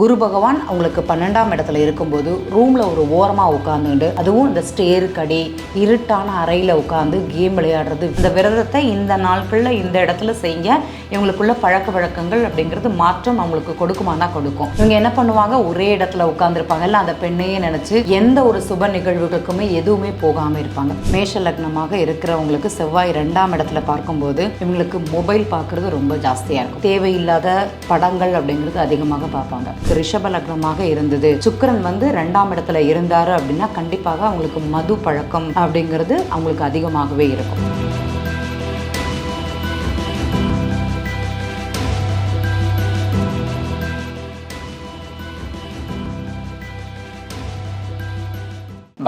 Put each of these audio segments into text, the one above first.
குரு பகவான் அவங்களுக்கு பன்னெண்டாம் இடத்துல இருக்கும்போது ரூமில் ஒரு ஓரமாக உட்காந்துண்டு அதுவும் இந்த ஸ்டேருக்கடி இருட்டான அறையில் உட்காந்து கேம் விளையாடுறது இந்த விரதத்தை இந்த நாட்களில் இந்த இடத்துல செய்ய இவங்களுக்குள்ள பழக்க வழக்கங்கள் அப்படிங்கிறது மாற்றம் அவங்களுக்கு கொடுக்குமா தான் கொடுக்கும். இவங்க என்ன பண்ணுவாங்க? ஒரே இடத்துல உட்காந்துருப்பாங்க இல்லை அந்த பெண்ணையே நினச்சி எந்த ஒரு சுப நிகழ்வுகளுக்குமே எதுவுமே போகாமல் இருப்பாங்க. மேஷ லக்னமாக இருக்கிறவங்களுக்கு செவ்வாய் ரெண்டாம் இடத்துல பார்க்கும்போது இவங்களுக்கு மொபைல் பார்க்குறது ரொம்ப ஜாஸ்தியாக இருக்கும். தேவையில்லாத படங்கள் அப்படிங்கிறது அதிகமாக பார்ப்பாங்க. ரிஷப லக்னமாக இருந்தது. சுக்கரன் வந்து ரெண்டாம் இடத்துல இருந்தாரு அப்படின்னா கண்டிப்பாக அவங்களுக்கு மது பழக்கம் அப்படிங்கிறது அவங்களுக்கு அதிகமாகவே இருக்கும்.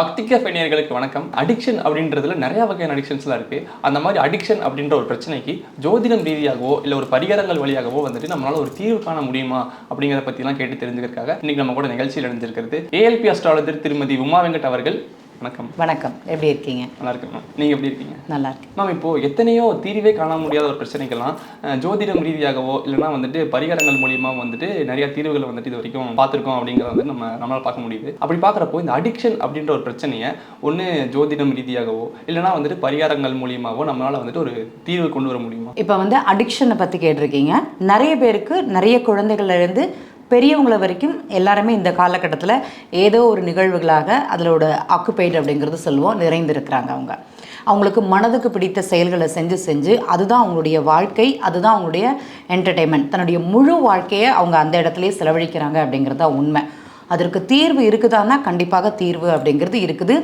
பக்திக்க பயணியர்களுக்கு வணக்கம். அடிக்ஷன் அப்படின்றதுல நிறைய வகையான அடிக்ஷன்ஸ்லாம் இருக்கு. அந்த மாதிரி அடிக்ஷன் அப்படின்ற ஒரு பிரச்சனைக்கு ஜோதிடம் ரீதியாகவோ இல்லை ஒரு பரிகாரங்கள் வழியாகவோ வந்துட்டு நம்மளால ஒரு தீர்வு காண முடியுமா அப்படிங்கிறத பற்றிலாம் கேட்டு தெரிஞ்சுக்கிறதுக்காக இன்னைக்கு நம்ம கூட நிகழ்ச்சியில் இணைஞ்சிருக்கிறது ஏஎல்பி அஸ்ட்ராலஜர் திருமதி உமா வெங்கட் அவர்கள். வணக்கம். வணக்கம். எப்படி இருக்கீங்க? நல்லா இருக்கு மேம். நீங்க எப்படி இருக்கீங்க? நல்லா இருக்கு மேம் இப்போ எத்தனையோ தீர்வே காண முடியாத ஒரு பிரச்சனைக்கெல்லாம் ஜோதிடம் ரீதியாகவோ இல்லைன்னா வந்துட்டு பரிகாரங்கள் மூலியமா வந்துட்டு நிறைய தீர்வுகளை வந்துட்டு இது வரைக்கும் பார்த்துருக்கோம் அப்படிங்கிறத வந்து நம்ம நம்மளால பார்க்க முடியுது. அப்படி பார்க்குறப்போ இந்த அடிக்ஷன் அப்படின்ற ஒரு பிரச்சனையை ஒன்று ஜோதிடம் ரீதியாகவோ இல்லைன்னா வந்துட்டு பரிகாரங்கள் மூலியமாவோ நம்மளால வந்துட்டு ஒரு தீர்வு கொண்டு வர முடியுமா? இப்போ வந்து அடிக்ஷனை பற்றி கேட்டிருக்கீங்க. நிறைய பேருக்கு நிறைய குழந்தைகள்ல இருந்து பெரியவங்களை வரைக்கும் எல்லாருமே இந்த காலகட்டத்தில் ஏதோ ஒரு நிகழ்வுகளாக அதிலோட ஆக்குபைட் அப்படிங்கிறது சொல்லுவோம் நிறைந்திருக்கிறாங்க அவங்க. அவங்களுக்கு மனதுக்கு பிடித்த செயல்களை செஞ்சு செஞ்சு அதுதான் அவங்களுடைய வாழ்க்கை அதுதான் அவங்களுடைய என்டர்டெயின்மெண்ட் தன்னுடைய முழு வாழ்க்கையை அவங்க அந்த இடத்துலையே செலவழிக்கிறாங்க அப்படிங்கிறது தான் உண்மை. அதற்கு தீர்வு இருக்குதான்னா கண்டிப்பாக தீர்வு அப்படிங்கிறது இருக்குது.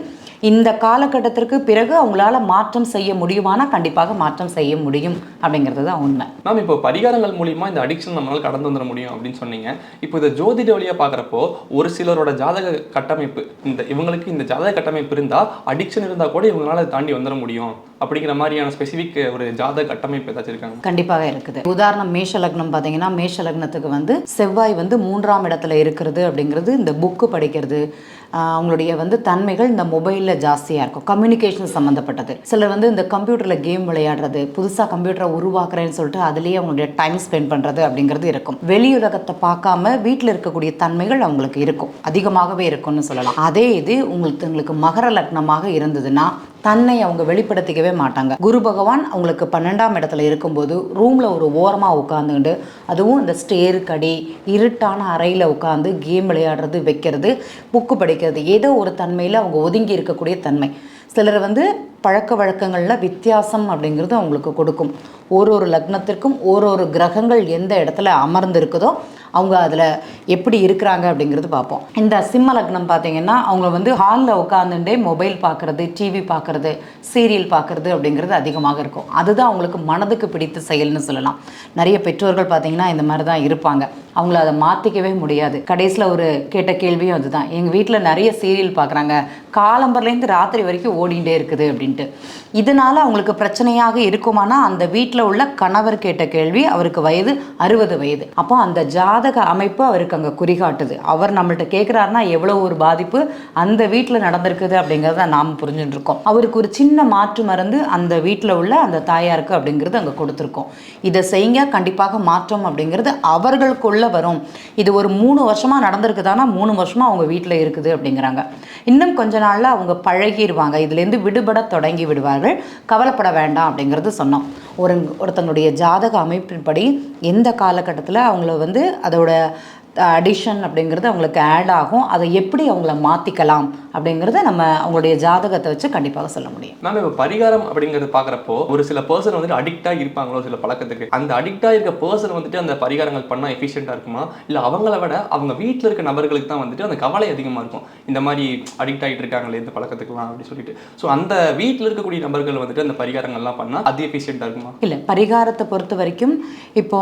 இந்த காலகட்டத்திற்கு பிறகு அவங்களால மாற்றம் செய்ய முடியுமானா கண்டிப்பாக மாற்றம் செய்ய முடியும் அப்படிங்கிறது தான் உண்மை. மேம் இப்போ பரிகாரங்கள் மூலியமா இந்த அடிக்ஷன் நம்மளால கடந்து வந்துட முடியும் அப்படின்னு சொன்னீங்க. இப்போ இந்த ஜோதிட வழியா பார்க்குறப்போ ஒரு சிலரோட ஜாதக கட்டமைப்பு இந்த இவங்களுக்கு இந்த ஜாதக கட்டமைப்பு இருந்தா அடிக்ஷன் இருந்தா கூட இவங்களால தாண்டி வந்துட முடியும் அப்படிங்கிற மாதிரியான ஸ்பெசிஃபிக் ஒரு ஜாதக கட்டமைப்பு ஏதாச்சும் இருக்காங்க கண்டிப்பாக இருக்குது. உதாரணம் மேஷ லக்னம் பார்த்தீங்கன்னா மேஷ லக்னத்துக்கு வந்து செவ்வாய் வந்து மூன்றாம் இடத்துல இருக்கிறது அப்படிங்கிறது இந்த புக்கு படிக்கிறது. அவங்களுடைய வந்து தன்மைகள் இந்த மொபைலில் ஜாஸ்தியாக இருக்கும். கம்யூனிகேஷன் சம்மந்தப்பட்டது சிலர் வந்து இந்த கம்ப்யூட்டரில் கேம் விளையாடுறது புதுசாக கம்ப்யூட்டரை உருவாக்குறேன்னு சொல்லிட்டு அதுலேயே அவங்களுடைய டைம் ஸ்பெண்ட் பண்ணுறது அப்படிங்கிறது இருக்கும். வெளியுலகத்தை பார்க்காம வீட்டில் இருக்கக்கூடிய தன்மைகள் அவங்களுக்கு இருக்கும். அதிகமாகவே இருக்கும்னு சொல்லலாம். அதே இது உங்களுக்கு உங்களுக்கு மகர லக்னமாக இருந்ததுன்னா தன்னை அவங்க வெளிப்படுத்திக்கவே மாட்டாங்க. குரு பகவான் அவங்களுக்கு பன்னெண்டாம் இடத்துல இருக்கும்போது ரூமில் ஒரு ஓரமாக உட்காந்துக்கிட்டு அதுவும் இந்த ஸ்டேருக்கடி இருட்டான அறையில் உட்காந்து கேம் விளையாடுறது வைக்கிறது புக்கு படிக்கிறது ஏதோ ஒரு தன்மையில் அவங்க ஒதுங்கி இருக்கக்கூடிய தன்மை. சிலர் வந்து பழக்க வழக்கங்களில் வித்தியாசம் அப்படிங்கிறது அவங்களுக்கு கொடுக்கும். ஒரு ஒரு லக்னத்திற்கும் ஒரு ஒரு கிரகங்கள் எந்த இடத்துல அமர்ந்திருக்குதோ அவங்க அதில் எப்படி இருக்கிறாங்க அப்படிங்கிறது பார்ப்போம். இந்த சிம்ம லக்னம் பார்த்தீங்கன்னா அவங்க வந்து ஹாலில் உட்காந்துட்டே மொபைல் பார்க்குறது டிவி பார்க்குறது சீரியல் பார்க்குறது அப்படிங்கிறது அதிகமாக இருக்கும். அதுதான் அவங்களுக்கு மனதுக்கு பிடித்த செயல்னு சொல்லலாம். நிறைய பெற்றோர்கள் பார்த்தீங்கன்னா இந்த மாதிரி தான் இருப்பாங்க. அவங்கள அதை மாற்றிக்கவே முடியாது. கடைசியில் ஒரு கேட்ட கேள்வியும் அதுதான். எங்கள் வீட்டில் நிறைய சீரியல் பார்க்குறாங்க. காலம்பர்லேருந்து ராத்திரி வரைக்கும் ஓடிண்டே இருக்குது அப்படின்ட்டு. இதனால் அவங்களுக்கு பிரச்சனையாக இருக்குமானா அந்த வீட்டில் உள்ள கணவர் கேட்ட கேள்வி அவருக்கு வயது அறுபது வயது. அப்போ அந்த ஜாதக அமைப்பு அவருக்கு அங்கே குறிகாட்டுது. அவர் நம்மள்ட்ட கேட்குறாருன்னா எவ்வளோ ஒரு பாதிப்பு அந்த வீட்டில் நடந்திருக்குது அப்படிங்கிறத நாம் புரிஞ்சுட்டு இருக்கோம் அவருக்கு ஒரு சின்ன மாற்று மருந்து அந்த வீட்டில் உள்ள அந்த தாயாருக்கு அப்படிங்கிறது அங்கே கொடுத்துருக்கோம். இதை செய்யுங்க கண்டிப்பாக மாற்றம் அப்படிங்கிறது அவர்களுக்குள்ள வரும். இது ஒரு மூணு வருஷமாக நடந்திருக்குதானா மூணு வருஷமாக அவங்க வீட்டில் இருக்குது அப்படிங்கிறாங்க. இன்னும் கொஞ்ச நாளில் அவங்க பழகிடுவாங்க இதுலேருந்து விடுபட தொடங்கி விடுவார்கள் கவலைப்பட வேண்டாம் அப்படிங்கிறது சொன்னோம் ஒரு ஒருத்தங்களுடைய ஜாதக அமைப்பின்படி எந்த காலகட்டத்தில் அவங்கள வந்து அதோட அடிஷன் அப்படிங்கிறது அவங்களுக்கு ஆட் ஆகும். அதை எப்படி அவங்கள மாற்றிக்கலாம் அப்படிங்கிறத நம்ம அவங்களுடைய ஜாதகத்தை வச்சு கண்டிப்பாக சொல்ல முடியும். மேம் இப்போ பரிகாரம் அப்படிங்கிறது பார்க்குறப்போ ஒரு சில பர்சன் வந்துட்டு அடிக்டாக இருப்பாங்களோ சில பழக்கத்துக்கு. அந்த அடிக்டாக இருக்க பர்சன் வந்துட்டு அந்த பரிகாரங்கள் பண்ணால் எஃபிஷியண்டாக இருக்குமா? இல்லை அவங்கள விட அவங்க வீட்டில் இருக்க நபர்களுக்கு தான் வந்துட்டு அந்த கவலை அதிகமாக இருக்கும். இந்த மாதிரி அடிக்ட் ஆகிட்டு இருக்காங்களே இந்த பழக்கத்துக்குலாம் அப்படின்னு சொல்லிட்டு. ஸோ அந்த வீட்டில் இருக்கக்கூடிய நபர்கள் வந்துட்டு அந்த பரிகாரங்கள்லாம் பண்ணால் அது எஃபிஷியண்டாக இருக்குமா? இல்லை பரிகாரத்தை பொறுத்த வரைக்கும் இப்போ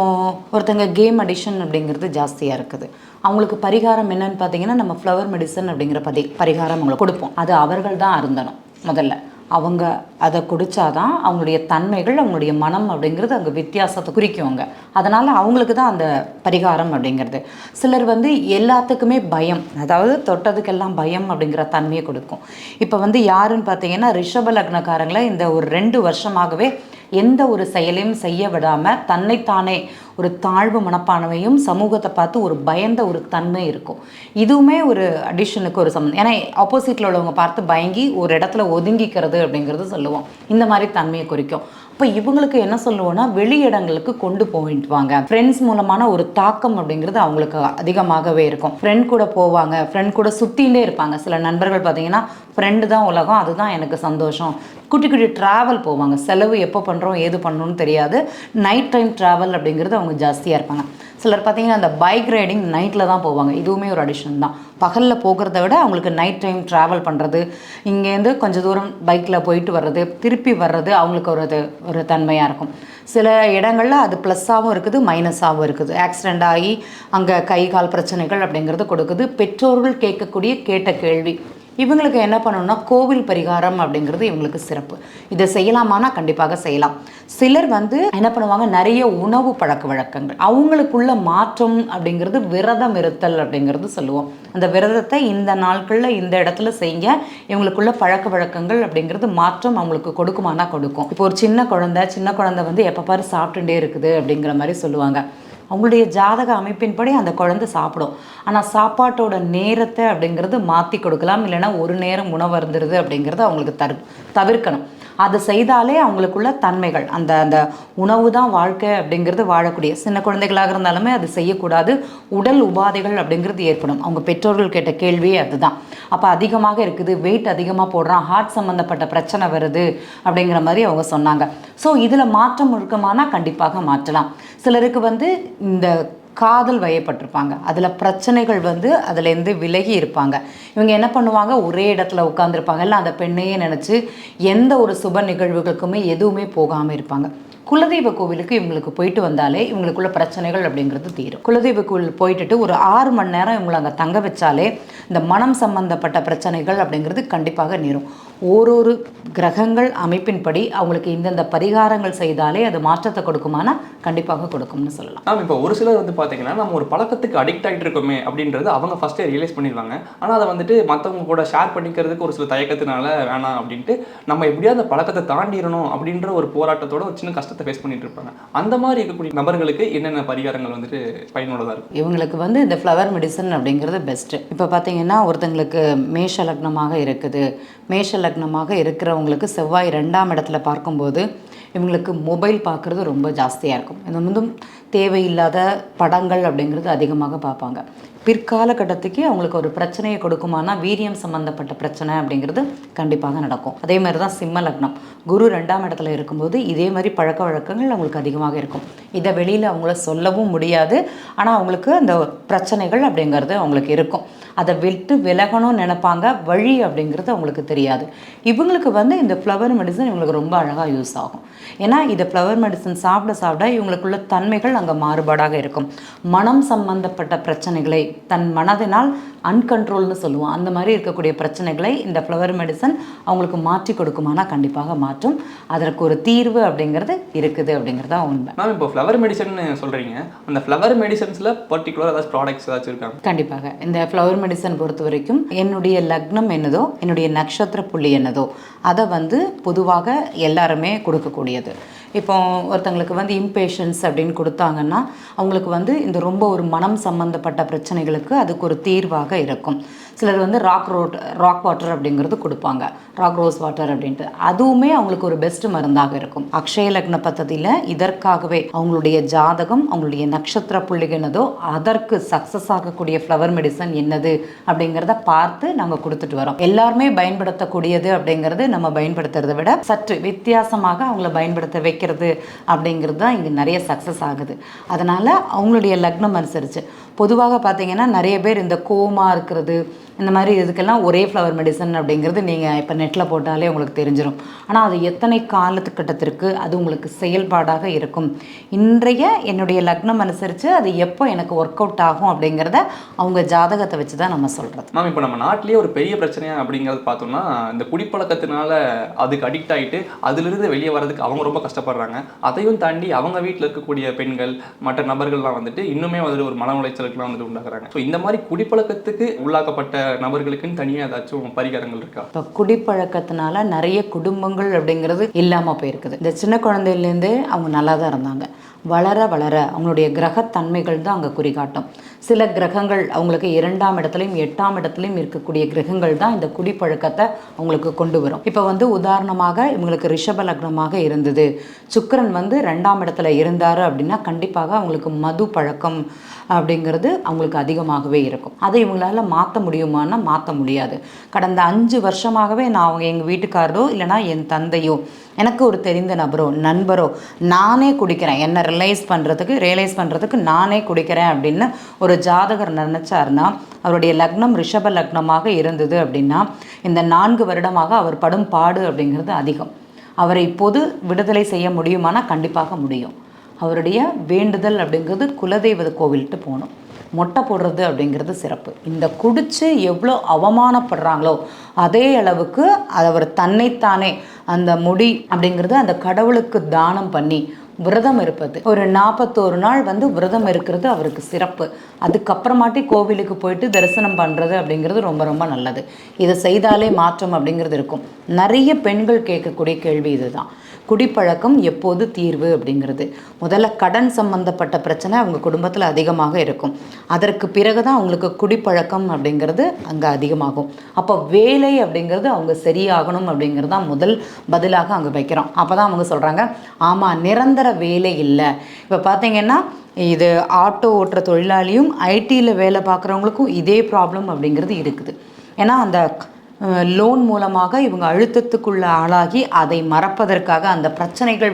ஒருத்தங்க கேம் அடிஷன் அப்படிங்கிறது ஜாஸ்தியாக இருக்குது. அவங்களுக்கு பரிகாரம் என்னன்னு பார்த்தீங்கன்னா நம்ம ஃப்ளவர் மெடிசன் அப்படிங்கிற பதி பரிகாரம் அவங்களுக்கு கொடுப்போம். அது அவர்கள் தான் அருந்தணும் முதல்ல. அவங்க அதை குடித்தாதான் அவங்களுடைய தன்மைகள் அவங்களுடைய மனம் அப்படிங்கிறது அங்கே வித்தியாசத்தை குறிக்குவாங்க அதனால் அவங்களுக்கு தான் அந்த பரிகாரம் அப்படிங்கிறது. சிலர் வந்து எல்லாத்துக்குமே பயம். அதாவது தொட்டதுக்கெல்லாம் பயம் அப்படிங்கிற தன்மையை கொடுக்கும். இப்போ வந்து யாருன்னு பார்த்தீங்கன்னா ரிஷப லக்னக்காரங்களை இந்த ஒரு ரெண்டு வருஷமாகவே எந்த ஒரு செயலையும் செய்ய விடாமல் தன்னைத்தானே ஒரு தாழ்வு மனப்பான்மையும் சமூகத்தை பார்த்து ஒரு பயந்த ஒரு தன்மை இருக்கும். இதுவுமே ஒரு அடிஷனுக்கு ஒரு சம்மந்தம் ஏன்னா ஆப்போசிட்டில் உள்ளவங்க பார்த்து பயங்கி ஒரு இடத்துல ஒதுங்கிக்கிறது அப்படிங்கிறது சொல்லுவோம். இந்த மாதிரி தன்மையை குறிக்கும். அப்போ இவங்களுக்கு என்ன சொல்லுவோம்னா வெளி இடங்களுக்கு கொண்டு போயிட்டு வாங்க ஃப்ரெண்ட்ஸ் மூலமான ஒரு தாக்கம் அப்படிங்கிறது அவங்களுக்கு அதிகமாகவே இருக்கும். ஃப்ரெண்ட் கூட போவாங்க. ஃப்ரெண்ட் கூட சுற்றிகிட்டே இருப்பாங்க. சில நண்பர்கள் பார்த்தீங்கன்னா ஃப்ரெண்டு தான் உலகம். அதுதான் எனக்கு சந்தோஷம். குட்டி குட்டி ட்ராவல் போவாங்க. செலவு எப்போ பண்ணுறோம் ஏது பண்ணணும்னு தெரியாது. நைட் டைம் ட்ராவல் அப்படிங்கிறது அவங்க ஜாஸ்தியாக இருப்பாங்க. சிலர் பார்த்தீங்கன்னா அந்த பைக் ரைடிங் நைட்டில் தான் போவாங்க. இதுவுமே ஒரு அடிஷன் தான். பகலில் போகிறத விட அவங்களுக்கு நைட் டைம் ட்ராவல் பண்ணுறது இங்கேருந்து கொஞ்சம் தூரம் பைக்கில் போயிட்டு வர்றது திருப்பி வர்றது அவங்களுக்கு ஒரு இது ஒரு தன்மையாக இருக்கும். சில இடங்களில் அது ப்ளஸ்ஸாகவும் இருக்குது மைனஸாகவும் இருக்குது. ஆக்சிடெண்ட் ஆகி அங்கே கை கால் பிரச்சனைகள் அப்படிங்கிறது கொடுக்குது. பெற்றோர்கள் கேட்கக்கூடிய கேட்ட கேள்வி. இவங்களுக்கு என்ன பண்ணணும்னா கோவில் பரிகாரம் அப்படிங்கிறது இவங்களுக்கு சிறப்பு. இதை செய்யலாமானா கண்டிப்பாக செய்யலாம். சிலர் வந்து என்ன பண்ணுவாங்க நிறைய உணவு பழக்க வழக்கங்கள். அவங்களுக்குள்ள மாற்றம் அப்படிங்கிறது விரதம் இருத்தல் அப்படிங்கிறது சொல்லுவோம். அந்த விரதத்தை இந்த நாட்களில் இந்த இடத்துல செய்ய இவங்களுக்குள்ள பழக்க வழக்கங்கள் அப்படிங்கிறது மாற்றம் அவங்களுக்கு கொடுக்குமானா கொடுக்கும். இப்போ ஒரு சின்ன குழந்தை சின்ன குழந்தை வந்து எப்போ பாரு சாப்பிட்டுட்டே இருக்குது அப்படிங்கிற மாதிரி சொல்லுவாங்க. அவங்களுடைய ஜாதக அமைப்பின்படி அந்த குழந்தை சாப்பிடும். ஆனால் சாப்பாட்டோட நேரத்தை அப்படிங்கிறது மாற்றி கொடுக்கலாம். இல்லைன்னா ஒரு நேரம் உணவு அப்படிங்கிறது அவங்களுக்கு தரு தவிர்க்கணும். அதை செய்தாலே அவங்களுக்குள்ள தன்மைகள் அந்த அந்த உணவு தான் வாழ்க்கை அப்படிங்கிறது வாழக்கூடிய. சின்ன குழந்தைகளாக இருந்தாலுமே அது செய்யக்கூடாது. உடல் உபாதைகள் அப்படிங்கிறது ஏற்படும். அவங்க பெற்றோர்கள் கேட்ட கேள்வியே அதுதான். அப்போ அதிகமாக இருக்குது வெயிட் அதிகமாக போடுறான் ஹார்ட் சம்மந்தப்பட்ட பிரச்சனை வருது அப்படிங்கிற மாதிரி அவங்க சொன்னாங்க. ஸோ இதில் மாற்றம் முழுக்கமானால் கண்டிப்பாக மாற்றலாம். சிலருக்கு வந்து இந்த காதல் வயப்பட்டிருப்பாங்க. அதில் பிரச்சனைகள் வந்து அதுலேருந்து விலகி இருப்பாங்க. இவங்க என்ன பண்ணுவாங்க? ஒரே இடத்துல உட்காந்துருப்பாங்க இல்லை அந்த பெண்ணையே நினச்சி எந்த ஒரு சுப நிகழ்வுகளுக்குமே எதுவுமே போகாமல் இருப்பாங்க. குலதெய்வ கோவிலுக்கு இவங்களுக்கு போயிட்டு வந்தாலே இவங்களுக்குள்ள பிரச்சனைகள் அப்படிங்கிறது தீரும். குலதெய்வ கோவில் போயிட்டுட்டு ஒரு ஆறு மணி நேரம் இவங்களை அங்கே தங்க வச்சாலே இந்த மனம் சம்பந்தப்பட்ட பிரச்சனைகள் அப்படிங்கிறது கண்டிப்பாக நீரும். ஓரொரு கிரகங்கள் அமைப்பின்படி அவங்களுக்கு இந்தந்த பரிகாரங்கள் செய்தாலே அது மாற்றத்தை கொடுக்குமானா கண்டிப்பாக கொடுக்கும்னு சொல்லலாம். மேம் இப்போ ஒரு சிலர் வந்து பார்த்தீங்கன்னா நம்ம ஒரு பழக்கத்துக்கு அடிக்ட் ஆகிட்டு இருக்கோமே அப்படின்றது அவங்க ஃபஸ்ட்டே ரியலைஸ் பண்ணிடுவாங்க. ஆனால் அதை வந்துட்டு மற்றவங்க கூட ஷேர் பண்ணிக்கிறதுக்கு ஒரு சில தயக்கத்தினால வேணாம் அப்படின்ட்டு நம்ம எப்படியாவது அந்த பழக்கத்தை தாண்டிடணும் அப்படின்ற ஒரு போராட்டத்தோட ஒரு சின்ன கஷ்டத்தை ஃபேஸ் பண்ணிட்டு இருப்பாங்க. அந்த மாதிரி இருக்கக்கூடிய நபர்களுக்கு என்னென்ன பரிகாரங்கள் வந்துட்டு பயனுள்ளதாக இருக்கும்? இவங்களுக்கு வந்து இந்த ஃப்ளவர் மெடிசன் அப்படிங்கிறது பெஸ்ட்டு இப்போ பார்த்தீங்கன்னா ஒருத்தங்களுக்கு மேஷ லக்னமாக இருக்குது. மேஷ லக்னமாக இருக்கிறவங்களுக்கு செவ்வாய் ரெண்டாம் இடத்துல பார்க்கும்போது இவங்களுக்கு மொபைல் பார்க்குறது ரொம்ப ஜாஸ்தியாக இருக்கும். இது வந்து தேவையில்லாத படங்கள் அப்படிங்கிறது அதிகமாக பார்ப்பாங்க. பிற்காலகட்டத்துக்கு அவங்களுக்கு ஒரு பிரச்சனையை கொடுக்குமானா வீரியம் சம்பந்தப்பட்ட பிரச்சனை அப்படிங்கிறது கண்டிப்பாக நடக்கும். அதே மாதிரி தான் சிம்ம லக்னம். குரு ரெண்டாம் இடத்துல இருக்கும்போது இதே மாதிரி பழக்க வழக்கங்கள் அவங்களுக்கு அதிகமாக இருக்கும். இதை வெளியில் அவங்கள சொல்லவும் முடியாது. ஆனால் அவங்களுக்கு அந்த பிரச்சனைகள் அப்படிங்கிறது அவங்களுக்கு இருக்கும். அதை விட்டு விலகணும்னு நினைப்பாங்க. வழி அப்படிங்கிறது அவங்களுக்கு தெரியாது. இவங்களுக்கு வந்து இந்த ஃப்ளவர் மெடிசன் இவங்களுக்கு ரொம்ப அழகாக யூஸ் ஆகும். ஏன்னா இந்த ஃப்ளவர் மெடிசன் சாப்பிட சாப்பிட இவங்களுக்குள்ள தன்மைகள் அங்கே மாறுபாடாக இருக்கும். மனம் சம்பந்தப்பட்ட பிரச்சனைகளை தன் மனதினால் அன்கண்ட்ரோல்னு சொல்லுவோம். அந்த மாதிரி இருக்கக்கூடிய பிரச்சனைகளை இந்த ஃப்ளவர் மெடிசன் அவங்களுக்கு மாற்றி கொடுக்குமானா கண்டிப்பாக மாற்றும். அதற்கு ஒரு தீர்வு அப்படிங்கிறது இருக்குது அப்படிங்கிறது தான் உண்மை. மேம் இப்போ ஃப்ளவர் மெடிசன் சொல்கிறீங்க அந்த ஃப்ளவர் மெடிசன்ஸில் பர்டிகுலர் ஏதாச்சும் ப்ராடக்ட்ஸ் ஏதாச்சும் இருக்காங்க கண்டிப்பாக. இந்த ஃப்ளவர் மெடிசன் பொறுத்த வரைக்கும் என்னுடைய லக்னம் என்னதோ என்னுடைய நட்சத்திர புள்ளி என்னதோ அதை வந்து பொதுவாக எல்லாருமே கொடுக்கக்கூடியது. இப்போ ஒருத்தங்களுக்கு வந்து இம்பேஷன்ஸ் அப்படின்னு கொடுத்தாங்கன்னா அவங்களுக்கு வந்து இந்த ரொம்ப ஒரு மனம் சம்மந்தப்பட்ட பிரச்சனைகளுக்கு அதுக்கு ஒரு தீர்வாக இருக்கும். சிலர் வந்து ராக் ரோட் ராக் வாட்டர் அப்படிங்கிறது கொடுப்பாங்க. ராக் ரோஸ் வாட்டர் அப்படின்ட்டு. அதுவுமே அவங்களுக்கு ஒரு பெஸ்ட் மருந்தாக இருக்கும். அக்ஷய லக்ன பத்ததியில் இதற்காகவே அவங்களுடைய ஜாதகம் அவங்களுடைய நட்சத்திர புள்ளிகள் என்னதோ அதற்கு சக்ஸஸ் ஆகக்கூடிய ஃப்ளவர் மெடிசன் என்னது அப்படிங்கிறத பார்த்து நாங்கள் கொடுத்துட்டு வரோம். எல்லாருமே பயன்படுத்தக்கூடியது அப்படிங்கிறது நம்ம பயன்படுத்துறதை விட சற்று வித்தியாசமாக அவங்கள பயன்படுத்த வைக்கிறது அப்படிங்கிறது தான் இங்கே நிறைய சக்ஸஸ் ஆகுது. அதனால் அவங்களுடைய லக்னம் அனுசரித்து பொதுவாக பார்த்தீங்கன்னா நிறைய பேர் இந்த கோமா இருக்கிறது இந்த மாதிரி இதுக்கெல்லாம் ஒரே ஃப்ளவர் மெடிசன் அப்படிங்கிறது நீங்கள் இப்போ நெட்டில் போட்டாலே உங்களுக்கு தெரிஞ்சிடும் ஆனால் அது எத்தனை காலத்துக்கட்டத்திற்கு அது உங்களுக்கு செயல்பாடாக இருக்கும்? இன்றைய என்னுடைய லக்னம் அனுசரித்து அது எப்போ எனக்கு ஒர்க் அவுட் ஆகும் அப்படிங்கிறத அவங்க ஜாதகத்தை வச்சு தான் நம்ம சொல்கிறது மேம் இப்போ நம்ம நாட்டிலேயே ஒரு பெரிய பிரச்சனையாக அப்படிங்கிறது பார்த்தோம்னா இந்த குடிப்பழக்கத்தினால அதுக்கு அடிக்ட் ஆகிட்டு அதிலிருந்து வெளியே வர்றதுக்கு அவங்க ரொம்ப கஷ்டப்படுறாங்க. அதையும் தாண்டி அவங்க வீட்டில் இருக்கக்கூடிய பெண்கள் மற்ற நபர்கள்லாம் வந்துட்டு இன்னுமே வந்து ஒரு மன உளைச்சல் உளைச்சலுக்குலாம் வந்துட்டு உண்டாக்குறாங்க. ஸோ இந்த மாதிரி குடிப்பழக்கத்துக்கு உள்ளாக்கப்பட்ட நபர்களுக்குன்னு தனியாக ஏதாச்சும் பரிகாரங்கள் இருக்கா? இப்போ குடிப்பழக்கத்தினால நிறைய குடும்பங்கள் அப்படிங்கிறது இல்லாமல் போயிருக்குது. இந்த சின்ன குழந்தையிலேருந்தே அவங்க நல்லா தான் இருந்தாங்க. வளர வளர அவங்களுடைய கிரகத்தன்மைகள் தான் அங்கே குறிகாட்டும். சில கிரகங்கள் அவங்களுக்கு இரண்டாம் இடத்துலையும் எட்டாம் இடத்துலையும் இருக்கக்கூடிய கிரகங்கள் தான் இந்த குடிப்பழக்கத்தை அவங்களுக்கு கொண்டு வரும். இப்போ வந்து உதாரணமாக இவங்களுக்கு ரிஷப லக்னமாக இருந்தது. சுக்கரன் வந்து ரெண்டாம் இடத்துல இருந்தார் அப்படின்னா கண்டிப்பாக அவங்களுக்கு மது பழக்கம் அப்படிங்கிறது அவங்களுக்கு அதிகமாகவே இருக்கும். அதை இவங்களால மாற்ற முடியுமான்னா மாற்ற முடியாது. கடந்த அஞ்சு வருஷமாகவே நான் அவங்க எங்கள் வீட்டுக்காரரோ இல்லைனா என் தந்தையோ எனக்கு ஒரு தெரிந்த நபரோ நண்பரோ நானே குடிக்கிறேன். என்னை ரிலைஸ் பண்ணுறதுக்கு ரியலைஸ் பண்ணுறதுக்கு நானே குடிக்கிறேன் அப்படின்னு ஒரு ஜாதகர் நினச்சாருன்னா அவருடைய லக்னம் ரிஷப லக்னமாக இருந்தது அப்படின்னா இந்த நான்கு வருடமாக அவர் படும் பாடு அப்படிங்கிறது அதிகம். அவரை இப்போது விடுதலை செய்ய முடியுமானா கண்டிப்பாக முடியும். அவருடைய வேண்டுதல் அப்படிங்கிறது குலதெய்வ கோவில்கிட்ட போகணும். மொட்டை போடுறது அப்படிங்கிறது சிறப்பு. இந்த குடிச்சு எவ்வளோ அவமானப்படுறாங்களோ அதே அளவுக்கு அவர் தன்னைத்தானே அந்த முடி அப்படிங்கிறது அந்த கடவுளுக்கு தானம் பண்ணி விரதம் இருப்பது. ஒரு நாற்பத்தோரு நாள் வந்து விரதம் இருக்கிறது அவருக்கு சிறப்பு. அதுக்கப்புறமாட்டி கோவிலுக்கு போயிட்டு தரிசனம் பண்ணுறது அப்படிங்கிறது ரொம்ப ரொம்ப நல்லது. இதை செய்தாலே மாற்றம் அப்படிங்கிறது இருக்கும். நிறைய பெண்கள் கேட்கக்கூடிய கேள்வி இதுதான். குடிப்பழக்கம் எப்போது தீர்வு அப்படிங்கிறது. முதல்ல கடன் சம்பந்தப்பட்ட பிரச்சனை அவங்க குடும்பத்தில் அதிகமாக இருக்கும். அதற்கு பிறகு தான் அவங்களுக்கு குடிப்பழக்கம் அப்படிங்கிறது அங்கே அதிகமாகும். அப்போ வேலை அப்படிங்கிறது அவங்க சரியாகணும் அப்படிங்கிறது தான் முதல் பதிலாக அங்கே வைக்கிறோம். அப்போ தான் அவங்க சொல்கிறாங்க ஆமாம் நிரந்தர வேலை இல்லை. இப்போ பார்த்தீங்கன்னா இது ஆட்டோ ஓட்டுற தொழிலாளியும் ஐடியில் வேலை பார்க்குறவங்களுக்கும் இதே ப்ராப்ளம் அப்படிங்கிறது இருக்குது. ஏன்னா அந்த லோன் மூலமாக இவங்க அழுத்தத்துக்குள்ள ஆளாகி அதை மறப்பதற்காக அந்த பிரச்சனைகள்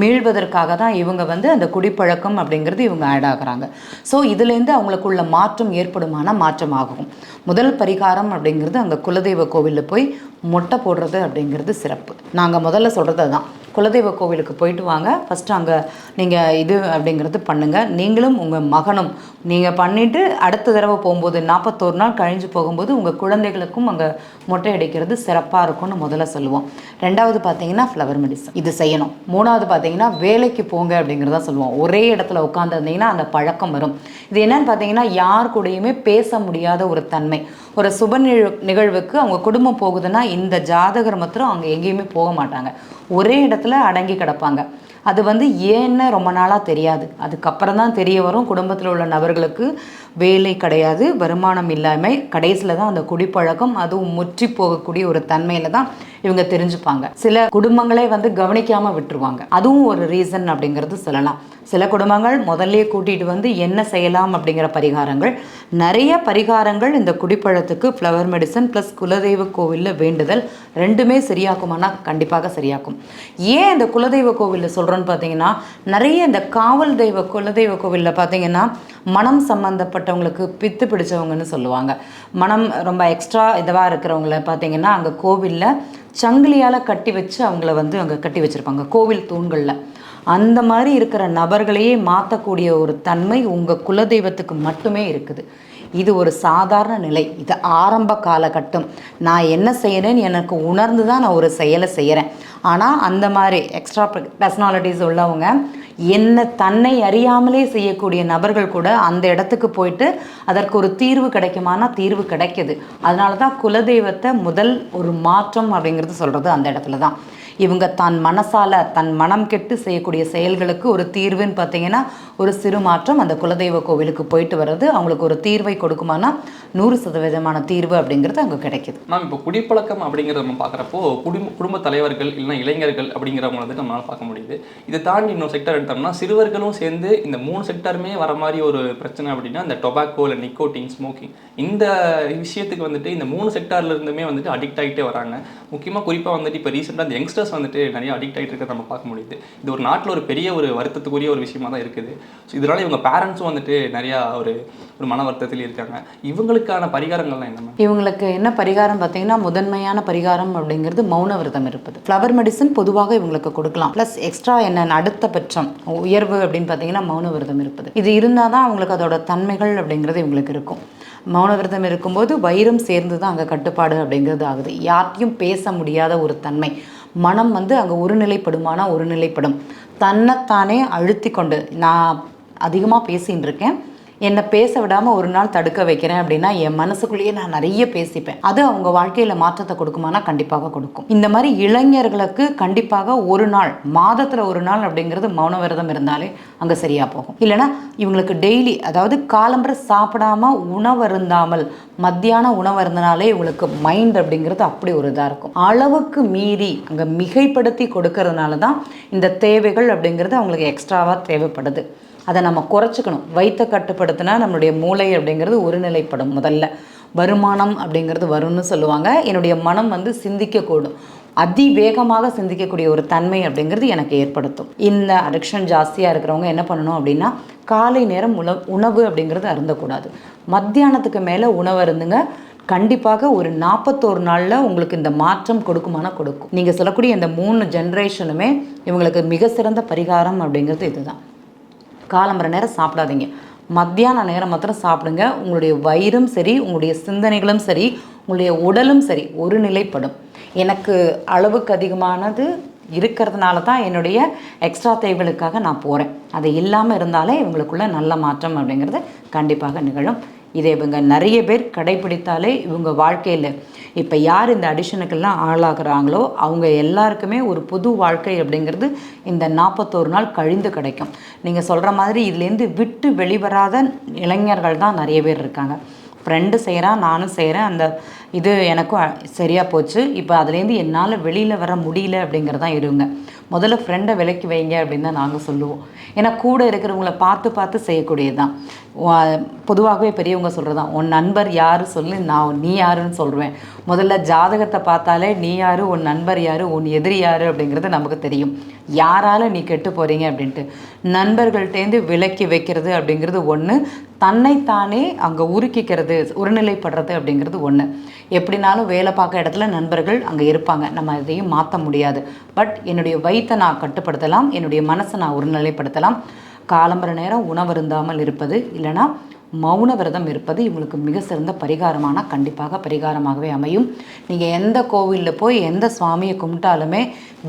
மீள்வதற்காக தான் இவங்க வந்து அந்த குடிப்பழக்கம் அப்படிங்கிறது இவங்க ஆட் ஆகுறாங்க. ஸோ இதுலேருந்து அவங்களுக்குள்ள மாற்றம் ஏற்படுமான மாற்றம் ஆகும் முதல் பரிகாரம் அப்படிங்கிறது அங்கே குலதெய்வ கோவிலில் போய் மொட்டை போடுறது அப்படிங்கிறது சிறப்பு. நாங்கள் முதல்ல சொல்கிறது அதுதான் குலதெய்வ கோவிலுக்கு போயிட்டு வாங்க. ஃபஸ்ட்டு அங்கே நீங்கள் இது அப்படிங்கிறது பண்ணுங்கள் நீங்களும் உங்கள் மகனும் நீங்கள் பண்ணிவிட்டு அடுத்த தடவை போகும்போது நாற்பத்தோரு நாள் கழிஞ்சு போகும்போது உங்கள் குழந்தைகளுக்கும் அங்கே மொட்டை அடிக்கிறது சிறப்பாக இருக்கும்னு முதல்ல சொல்லுவோம். ரெண்டாவது பார்த்தீங்கன்னா ஃப்ளவர் மெடிசன் இது செய்யணும். மூணாவது பார்த்தீங்கன்னா வேலைக்கு போங்க அப்படிங்கிறத சொல்லுவோம். ஒரே இடத்துல உட்காந்துருந்தீங்கன்னா அந்த பழக்கம் வரும். இது என்னன்னு பார்த்தீங்கன்னா யார் கூடயுமே பேச முடியாத ஒரு தன்மை. ஒரு சுப நிகழ்வுக்கு அவங்க குடும்பம் போகுதுன்னா இந்த ஜாதகர் மாத்திரம் அவங்க எங்கேயுமே போக மாட்டாங்க. ஒரே இடத்துல அடங்கி கிடப்பாங்க. அது வந்து ஏன்னு ரொம்ப நாளாக தெரியாது. அதுக்கப்புறம் தான் தெரிய வரும். குடும்பத்தில் உள்ள நபர்களுக்கு வேலை கிடையாது. வருமானம் இல்லாமல் கடைசியில் தான் அந்த குடிப்பழக்கம் அதுவும் முற்றி போகக்கூடிய ஒரு தன்மையில் தான் இவங்க தெரிஞ்சுப்பாங்க. சில குடும்பங்களே வந்து கவனிக்காமல் விட்டுருவாங்க. அதுவும் ஒரு ரீசன் அப்படிங்கிறது சொல்லலாம். சில குடும்பங்கள் முதல்லயே கூட்டிகிட்டு வந்து என்ன செய்யலாம் அப்படிங்கிற பரிகாரங்கள். நிறைய பரிகாரங்கள் இந்த குடிப்பழத்துக்கு ஃப்ளவர் மெடிசன் ப்ளஸ் குலதெய்வ கோவிலில் வேண்டுதல் ரெண்டுமே சரியாக்குமானா கண்டிப்பாக சரியாக்கும் ஏன் இந்த குலதெய்வ கோவிலில் சொல்கிறோன்னு பார்த்தீங்கன்னா நிறைய இந்த காவல் தெய்வ குலதெய்வ கோவிலில் பார்த்தீங்கன்னா மனம் சம்மந்தப்பட்டவங்களுக்கு பித்து பிடிச்சவங்கன்னு சொல்லுவாங்க. மனம் ரொம்ப எக்ஸ்ட்ரா இதுவாக இருக்கிறவங்கள பார்த்தீங்கன்னா அங்கே கோவிலில் சங்கிலியால் கட்டி வச்சு அவங்கள வந்து அங்கே கட்டி வச்சுருப்பாங்க கோவில் தூண்களில். அந்த மாதிரி இருக்கிற நபர்களையே மாற்றக்கூடிய ஒரு தன்மை உங்கள் குலதெய்வத்துக்கு மட்டுமே இருக்குது. இது ஒரு சாதாரண நிலை. இது ஆரம்ப காலகட்டம். நான் என்ன செய்கிறேன்னு எனக்கு உணர்ந்து தான் நான் ஒரு செயலை செய்கிறேன் ஆனால் அந்த மாதிரி எக்ஸ்ட்ரா பர்சனாலிட்டிஸ் உள்ளவங்க என்ன தன்னை அறியாமலே செய்யக்கூடிய நபர்கள் கூட அந்த இடத்துக்கு போயிட்டு அதற்கு ஒரு தீர்வு கிடைக்குமானா தீர்வு கிடைக்கிது. அதனால தான் குலதெய்வத்தை முதல் ஒரு மாற்றம் அப்படிங்கிறது சொல்கிறது அந்த இடத்துல தான். இவங்க தன் மனசால தன் மனம் கெட்டு செய்யக்கூடிய செயல்களுக்கு ஒரு தீர்வுன்னு பார்த்தீங்கன்னா ஒரு சிறு மாற்றம் அந்த குலதெய்வ கோவிலுக்கு போயிட்டு வர்றது அவங்களுக்கு ஒரு தீர்வை கொடுக்குமானா நூறு சதவீதமான தீர்வு அப்படிங்கிறது அங்கே கிடைக்குது. மேம் இப்போ குடிப்பழக்கம் அப்படிங்கிறத நம்ம பார்க்குறப்போ குடும்ப குடும்ப தலைவர்கள் இல்லைன்னா இளைஞர்கள் அப்படிங்கிறவங்க வந்து நம்மளால் பார்க்க முடியுது. இதை தாண்டி இன்னொரு செக்டர் எடுத்தோம்னா சிறுவர்களும் சேர்ந்து இந்த மூணு செக்டருமே வர மாதிரி ஒரு பிரச்சனை அப்படின்னா இந்த டொபாக்கோ இல்லை நிக்கோட்டின் ஸ்மோக்கிங் இந்த விஷயத்துக்கு வந்துட்டு இந்த மூணு செக்டார்ல இருந்துமே வந்துட்டு அடிக்ட் ஆகிட்டே வராங்க. முக்கியமாக குறிப்பாக வந்துட்டு இப்போ ரீசெண்டாக அந்த யங்ஸ்டர்ஸ் வந்துட்டு நிறைய அடிக்ட் ஆகிட்டு இருக்கிறத நம்ம பார்க்க முடியுது. இது ஒரு நாட்டில் ஒரு பெரிய ஒரு வருத்தத்துக்குரிய ஒரு விஷயமா தான் இருக்குது. ஸோ இதனால இவங்க பேரண்ட்ஸும் வந்துட்டு நிறையா ஒரு ஒரு மன வருத்தத்தில் இருக்காங்க. இவங்களுக்கான பரிகாரங்கள்லாம் என்ன இவங்களுக்கு என்ன பரிகாரம் பார்த்தீங்கன்னா முதன்மையான பரிகாரம் அப்படிங்கிறது மௌன விரதம் இருப்பது. ஃப்ளவர் மெடிசன் பொதுவாக இவங்களுக்கு கொடுக்கலாம். ப்ளஸ் எக்ஸ்ட்ரா என்ன அடுத்த பட்சம் உயர்வு அப்படின்னு பார்த்தீங்கன்னா மௌன விரதம் இருப்பது. இது இருந்தால் தான் அவங்களுக்கு அதோட தன்மைகள் அப்படிங்கிறது இவங்களுக்கு இருக்கும். மௌன விரதம் இருக்கும்போது வைரம் சேர்ந்து தான் அங்கே கட்டுப்பாடு அப்படிங்கிறது ஆகுது. யார்கிட்டையும் பேச முடியாத ஒரு தன்மை. மனம் வந்து அங்கே ஒருநிலைப்படுமானா ஒருநிலைப்படும். தன்னைத்தானே அழுத்தி கொண்டு நான் அதிகமாக பேசின்னு இருக்கேன் என்னை பேச விடாமல் ஒரு நாள் தடுக்க வைக்கிறேன் அப்படின்னா என் மனசுக்குள்ளேயே நான் நிறைய பேசிப்பேன். அது அவங்க வாழ்க்கையில் மாற்றத்தை கொடுக்குமானா கண்டிப்பாக கொடுக்கும். இந்த மாதிரி இளைஞர்களுக்கு கண்டிப்பாக ஒரு நாள் மாதத்தில் ஒரு நாள் அப்படிங்கிறது மௌன விரதம் இருந்தாலே அங்கே சரியாக போகும். இல்லைன்னா இவங்களுக்கு டெய்லி அதாவது காலம்பரை சாப்பிடாம உணவு இருந்தாமல் மத்தியான உணவு இருந்தனாலே இவங்களுக்கு மைண்ட் அப்படிங்கிறது அப்படி ஒரு இதாக இருக்கும். அளவுக்கு மீறி அங்கே மிகைப்படுத்தி கொடுக்கறதுனால தான் இந்த தேவைகள் அப்படிங்கிறது அவங்களுக்கு எக்ஸ்ட்ராவாக தேவைப்படுது. அதை நம்ம குறைச்சிக்கணும். வயிற்றை கட்டுப்படுத்தினா நம்மளுடைய மூளை அப்படிங்கிறது ஒருநிலைப்படும் முதல்ல. வருமானம் அப்படிங்கிறது வரும்னு சொல்லுவாங்க. என்னுடைய மனம் வந்து சிந்திக்கக்கூடும். அதிவேகமாக சிந்திக்கக்கூடிய ஒரு தன்மை அப்படிங்கிறது எனக்கு ஏற்படுத்தும். இந்த அடிக்ஷன் ஜாஸ்தியாக இருக்கிறவங்க என்ன பண்ணணும் அப்படின்னா காலை நேரம் உணவு உணவு அப்படிங்கிறது அருந்தக்கூடாது. மத்தியானத்துக்கு மேலே உணவு அருந்துங்க. கண்டிப்பாக ஒரு நாற்பத்தோரு நாளில் உங்களுக்கு இந்த மாற்றம் கொடுக்குமானா கொடுக்கும். நீங்கள் சொல்லக்கூடிய இந்த மூணு ஜென்ரேஷனுமே இவங்களுக்கு மிக சிறந்த பரிகாரம் அப்படிங்கிறது இதுதான். காலம்பர நேரம் சாப்பிடாதீங்க. மத்தியான நேரம் மாத்திரம் சாப்பிடுங்க. உங்களுடைய வயிறும் சரி உங்களுடைய சிந்தனைகளும் சரி உங்களுடைய உடலும் சரி ஒரு நிலைப்படும். எனக்கு அளவுக்கு அதிகமானது இருக்கிறதுனால தான் என்னுடைய எக்ஸ்ட்ரா தேவைகளுக்காக நான் போகிறேன் அது இல்லாமல் இருந்தாலே இவங்களுக்குள்ள நல்ல மாற்றம் அப்படிங்கிறது கண்டிப்பாக நிகழும். இதை இவங்க நிறைய பேர் கடைபிடித்தாலே இவங்க வாழ்க்கையில் இப்போ யார் இந்த அடிஷனுக்கெல்லாம் ஆளாகிறாங்களோ அவங்க எல்லாருக்குமே ஒரு புது வாழ்க்கை அப்படிங்கிறது இந்த நாற்பத்தோரு நாள் கழிந்து கிடைக்கும். நீங்கள் சொல்கிற மாதிரி இதுலேருந்து விட்டு வெளிவராத இளைஞர்கள் தான் நிறைய பேர் இருக்காங்க. ஃப்ரெண்டு செய்கிறான் நானும் செய்கிறேன் அந்த இது எனக்கும் சரியாக போச்சு. இப்போ அதுலேருந்து என்னால் வெளியில் வர முடியல அப்படிங்கிறது தான் இருங்க. முதல்ல ஃப்ரெண்டை விலக்கி வைங்க அப்படின்னு தான் நாங்கள் சொல்லுவோம். ஏன்னா கூட இருக்கிறவங்கள பார்த்து பார்த்து செய்யக்கூடியது தான் பொதுவாகவே பெரியவங்க சொல்கிறது தான் உன் நண்பர் யார் சொல்லி நான் நீ யாருன்னு சொல்கிறேன் முதல்ல ஜாதகத்தை பார்த்தாலே நீ யார் உன் நண்பர் யார் உன் எதிரி யார்? அப்படிங்கிறது நமக்கு தெரியும். யாரால் நீ கெட்டு போகிறீங்க அப்படின்ட்டு. நண்பர்கள்ட்டேருந்து விலக்கி வைக்கிறது அப்படிங்கிறது ஒன்று தன்னைத்தானே அங்கே உருக்கிக்கிறது ஒருநிலைப்படுறது அப்படிங்கிறது ஒன்று எப்படினாலும் வேலை பார்க்க இடத்துல நண்பர்கள் அங்கே இருப்பாங்க. நம்ம அதையும் மாற்ற முடியாது. பட் என்னுடைய வயிற்றை நான் கட்டுப்படுத்தலாம். என்னுடைய மனசை நான் ஒருநிலைப்படுத்தலாம். காலம்பர நேரம் உணவு இருந்தாமல் இருப்பது இல்லைன்னா மௌன விரதம் இருப்பது இவங்களுக்கு மிக சிறந்த பரிகாரமான கண்டிப்பாக பரிகாரமாகவே அமையும். நீங்கள் எந்த கோவிலில் போய் எந்த சுவாமியை கும்பிட்டாலுமே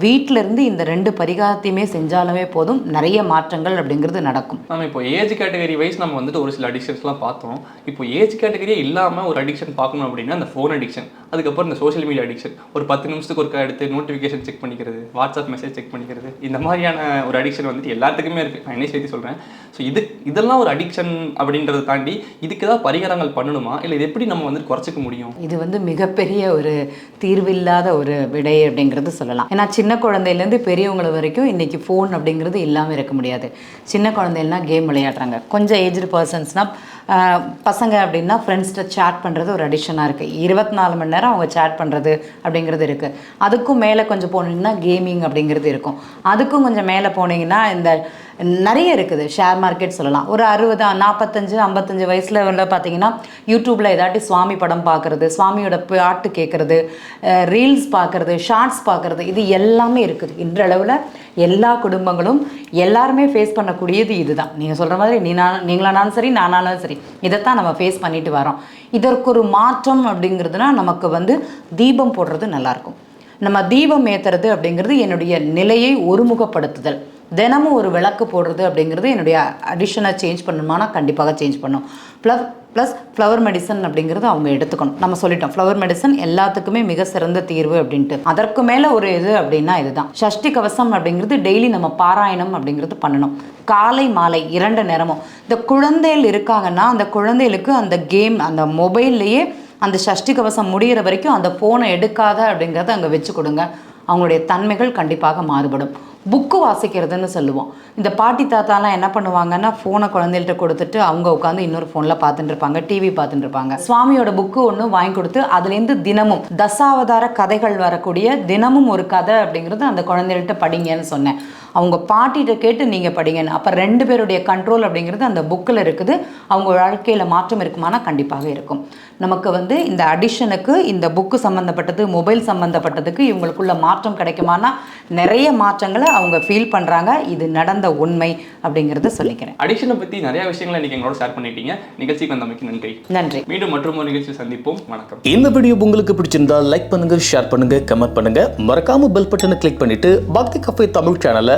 வீட்டில இருந்து இந்த ரெண்டு பரிகாரத்தையுமே செஞ்சாலுமே போதும். நிறைய மாற்றங்கள் அப்படிங்கிறது நடக்கும். நம்ம இப்போ ஏஜ் கேட்டகரி வைஸ் நம்ம வந்துட்டு ஒரு சில அடிக்ஷன்ஸ்லாம் பார்த்தோம். இப்போ ஏஜ் கேட்டகரியே இல்லாமல் ஒரு அடிக்ஷன் பார்க்கணும் அப்படின்னா அந்த ஃபோன் அடிக்ஷன் அதுக்கப்புறம் இந்த சோஷியல் மீடியா அடிக்ஷன் ஒரு பத்து நிமிஷத்துக்கு ஒருக்கா எடுத்து நோட்டிஃபிகேஷன் செக் பண்ணிக்கிறது வாட்ஸ்அப் மெசேஜ் செக் பண்ணிக்கிறது இந்த மாதிரியான ஒரு அடிக்ஷன் வந்துட்டு எல்லாத்துக்குமே இருக்குது நான் என்ன செய்தி சொல்கிறேன் ஸோ இது இதெல்லாம் ஒரு அடிக்ஷன் அப்படின்றத தாண்டி இதுக்கு ஏதாவது பரிகாரங்கள் பண்ணணுமா? இல்லை இது எப்படி நம்ம வந்து குறைச்சிக்க முடியும்? இது வந்து மிகப்பெரிய ஒரு தீர்வில்லாத ஒரு விடை அப்படிங்கிறது சொல்லலாம். ஏன்னா சின்ன குழந்தையிலேருந்து பெரியவங்கள வரைக்கும் இன்னைக்கு ஃபோன் அப்படிங்கிறது இல்லாமல் இருக்க முடியாது. சின்ன குழந்தைலாம் கேம் விளையாடுறாங்க. கொஞ்சம் ஏஜ்டு பர்சன்ஸ்னால் பசங்க அப்படின்னா ஃப்ரெண்ட்ஸ்கிட்ட சேட் பண்ணுறது ஒரு அடிஷனாக இருக்குது இருபத்தி நாலு மணி நேரம் அவங்க சேட் பண்ணுறது அப்படிங்கிறது இருக்குது அதுக்கும் மேலே கொஞ்சம் போனீங்கன்னா கேமிங் அப்படிங்கிறது இருக்கும். அதுக்கும் கொஞ்சம் மேலே போனீங்கன்னா இந்த நிறைய இருக்குது. ஷேர் மார்க்கெட் சொல்லலாம். ஒரு அறுபது நாற்பத்தஞ்சு ஐம்பத்தஞ்சு வயசில் உள்ள பார்த்தீங்கன்னா யூடியூப்பில் ஏதாட்டி சுவாமி படம் பார்க்குறது சுவாமியோட பாட்டு கேட்குறது ரீல்ஸ் பார்க்குறது ஷார்ட்ஸ் பார்க்குறது இது எல்லாமே இருக்குது. இன்றளவில் எல்லா குடும்பங்களும் எல்லாருமே ஃபேஸ் பண்ணக்கூடியது இதுதான். நீங்கள் சொல்கிற மாதிரி நீ நான் நீங்களானாலும் சரி நானாலும் சரி இதைத்தான் நம்ம ஃபேஸ் பண்ணிட்டு வரோம். இதற்கு ஒரு மாற்றம் அப்படிங்கிறதுனா நமக்கு வந்து தீபம் போடுறது நல்லாயிருக்கும். நம்ம தீபம் ஏற்றுறது அப்படிங்கிறது என்னுடைய நிலையை ஒருமுகப்படுத்துதல். தினமும் ஒரு விளக்கு போடுறது அப்படிங்கிறது என்னுடைய அடிஷனை சேஞ்ச் பண்ணணுமானா கண்டிப்பாக சேஞ்ச் பண்ணும். ப்ளஸ் ப்ளஸ் ஃப்ளவர் மெடிசன் அப்படிங்கிறது அவங்க எடுத்துக்கணும். நம்ம சொல்லிட்டோம் ஃப்ளவர் மெடிசன் எல்லாத்துக்குமே மிக சிறந்த தீர்வு அப்படின்ட்டு. அதற்கு மேலே ஒரு இது அப்படின்னா இதுதான். சஷ்டி கவசம் அப்படிங்கிறது டெய்லி நம்ம பாராயணம் அப்படிங்கிறது பண்ணணும். காலை மாலை இரண்டு நேரமும். இந்த குழந்தைகள் இருக்காங்கன்னா அந்த குழந்தைகளுக்கு அந்த கேம் அந்த மொபைல்லையே அந்த ஷஷ்டி கவசம் முடிகிற வரைக்கும் அந்த ஃபோனை எடுக்காத அப்படிங்கிறத அங்கே வச்சு கொடுங்க. அவங்களுடைய தன்மைகள் கண்டிப்பாக மாறுபடும். புக்கு வாசிக்கிறதுன்னு சொல்லுவோம். இந்த பாட்டி தாத்தாலாம் என்ன பண்ணுவாங்கன்னா ஃபோனை குழந்தைகிட்ட கொடுத்துட்டு அவங்க உட்காந்து இன்னொரு ஃபோனில் பார்த்துட்டு இருப்பாங்க டிவி பார்த்துட்டு இருப்பாங்க. சுவாமியோட புக்கு ஒன்று வாங்கி கொடுத்து அதுலேருந்து தினமும் தசாவதார கதைகள் வரக்கூடிய தினமும் ஒரு கதை அப்படிங்கிறது அந்த குழந்தைகள்கிட்ட படிங்கன்னு சொன்னேன். அவங்க பாட்டிகிட்ட கேட்டு நீங்கள் படிங்கன்னு அப்போ ரெண்டு பேருடைய கண்ட்ரோல் அப்படிங்கிறது அந்த புக்கில் இருக்குது. அவங்க வாழ்க்கையில் மாற்றம் இருக்குமானா கண்டிப்பாக இருக்கும். நமக்கு வந்து இந்த அடிஷனுக்கு இந்த புக்கு சம்மந்தப்பட்டது மொபைல் சம்மந்தப்பட்டதுக்கு இவங்களுக்குள்ள மாற்றம் கிடைக்குமானா நிறைய மாற்றங்களை அவங்க ஃபீல் பண்ணுறாங்க இது நடந்த உண்மை அப்படிங்கிறத சொல்லிக்கிறேன். அடிக்ஷனை பற்றி நிறைய விஷயங்களை இன்னைக்கு எங்களோட ஷேர் பண்ணிட்டீங்க. நிகழ்ச்சிக்கு வந்தமைக்கு நன்றி. நன்றி. மீண்டும் மற்றும் ஒரு நிகழ்ச்சியில் சந்திப்போம். வணக்கம். இந்த வீடியோ உங்களுக்கு பிடிச்சிருந்தா லைக் பண்ணுங்க ஷேர் பண்ணுங்க கமெண்ட் பண்ணுங்க. மறக்காம பெல் பட்டனை கிளிக் பண்ணிட்டு பக்தி கஃபே தமிழ் சேனலை